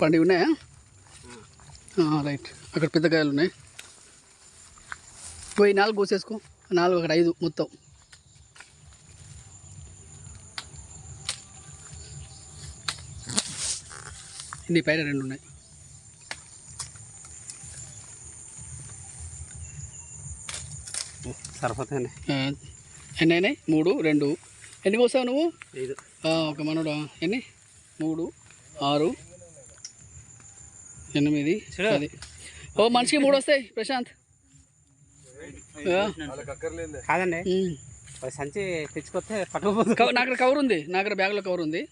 పేడ ఉన్నాయా రైట్ అక్కడ పెద్ద కాయలు ఉన్నాయి పోయి నాలుగు కోసేసుకో నాలుగు అక్కడ ఐదు మొత్తం. నీ పైన రెండు ఉన్నాయి. సరిపోతాయి ఆ, ఎన్ని అయినాయి? మూడు రెండు. ఎన్ని కోసావు నువ్వు? ఐదు. ఒక మనోడు. ఎన్ని? మూడు ఆరు ఎనిమిది. పది. ఓ మనిషికి మూడు వస్తాయి ప్రశాంత్. కాదండి. సంచి తెచ్చుకొస్తే పట్టుకోపోదు కవ- నా దగ్గర కవర్ ఉంది. నా దగ్గర బ్యాగ్లో కవర్ ఉంది.